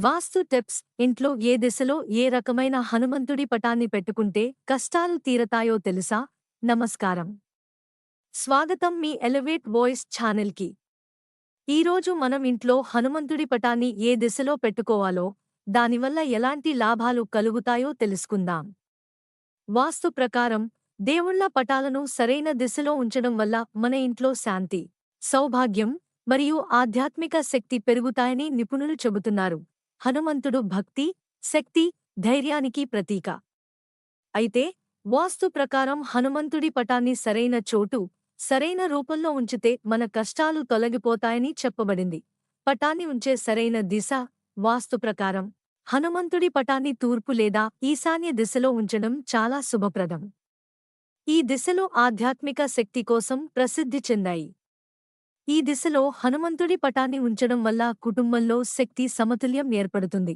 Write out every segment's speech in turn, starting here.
వాస్తు tips ఇంట్లో ఏ దిశలో ఏ రకమైన హనుమంతుడి పటాన్ని పెట్టుకుంటే కష్టాలు తీరతాయో తెలుసా? నమస్కారం. స్వాగతం మీ ఎలివేట్ వాయిస్ ఛానల్కి. ఈరోజు మనం ఇంట్లో హనుమంతుడి పటాన్ని ఏ దిశలో పెట్టుకోవాలో దానివల్ల ఎలాంటి లాభాలు కలుగుతాయో తెలుసుకుందాం. వాస్తు ప్రకారం దేవుళ్ళ పటాలను సరైన దిశలో ఉంచడం వల్ల మన ఇంట్లో శాంతి సౌభాగ్యం మరియు ఆధ్యాత్మిక శక్తి పెరుగుతాయని నిపుణులు చెబుతున్నారు. హనుమంతుడు భక్తి శక్తి ధైర్యానికి ప్రతీక. అయితే వాస్తు ప్రకారం హనుమంతుడి పటాన్ని సరైన చోటు సరైన రూపంలో ఉంచితే మన కష్టాలు తొలగిపోతాయని చెప్పబడింది. పటాన్ని ఉంచే సరైన దిశ వాస్తు ప్రకారం. హనుమంతుడి పటాన్ని తూర్పు లేదా ఈశాన్య దిశలో ఉంచడం చాలా శుభప్రదం. ఈ దిశలో ఆధ్యాత్మిక శక్తి కోసం ప్రసిద్ధి చెందాయి. ఈ దిశలో హనుమంతుడి పటాన్ని ఉంచడం వల్ల కుటుంబంలో శక్తి సమతుల్యం ఏర్పడుతుంది.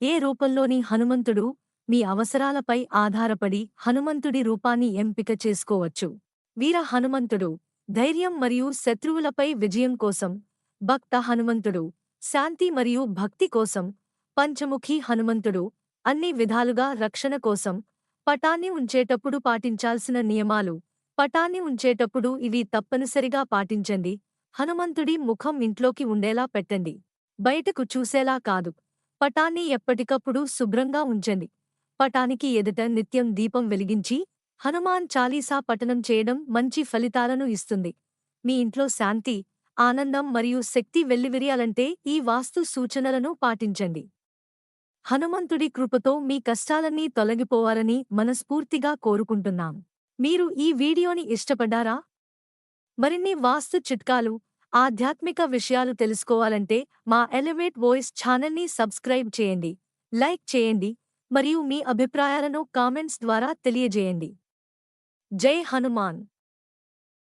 ఏ రూపంలోని హనుమంతుడు మీ అవసరాలపై ఆధారపడి హనుమంతుడి రూపాన్ని ఎంపిక చేసుకోవచ్చు. వీర హనుమంతుడు ధైర్యం మరియు శత్రువులపై విజయం కోసం భక్త హనుమంతుడు శాంతి మరియు భక్తి కోసం పంచముఖి హనుమంతుడు అన్ని విధాలుగా రక్షణ కోసం పటాన్ని ఉంచేటప్పుడు పాటించాల్సిన నియమాలు. పటాన్ని ఉంచేటప్పుడు ఇవి తప్పనిసరిగా పాటించండి. హనుమంతుడి ముఖం ఇంట్లోకి ఉండేలా పెట్టండి. బయటకు చూసేలా కాదు. పటాన్ని ఎప్పటికప్పుడు శుభ్రంగా ఉంచండి. పటానికి ఎదుట నిత్యం దీపం వెలిగించి హనుమాన్ చాలీసా పఠనం చేయడం మంచి ఫలితాలను ఇస్తుంది. మీ ఇంట్లో శాంతి ఆనందం మరియు శక్తి వెల్లివిరియాలంటే ఈ వాస్తు సూచనలను పాటించండి. హనుమంతుడి కృపతో మీ కష్టాలన్నీ తొలగిపోవాలని మనస్ఫూర్తిగా కోరుకుంటున్నాం. మీరు ఈ వీడియోని ఇష్టపడ్డారా? మరిన్ని వాస్తు చిట్కాలు ఆధ్యాత్మిక విషయాలు తెలుసుకోవాలంటే మా ఎలివేట్ వాయిస్ ఛానల్ని సబ్స్క్రైబ్ చేయండి లైక్ చేయండి మరియు మీ అభిప్రాయాలను కామెంట్స్ ద్వారా తెలియజేయండి. జై హనుమాన్!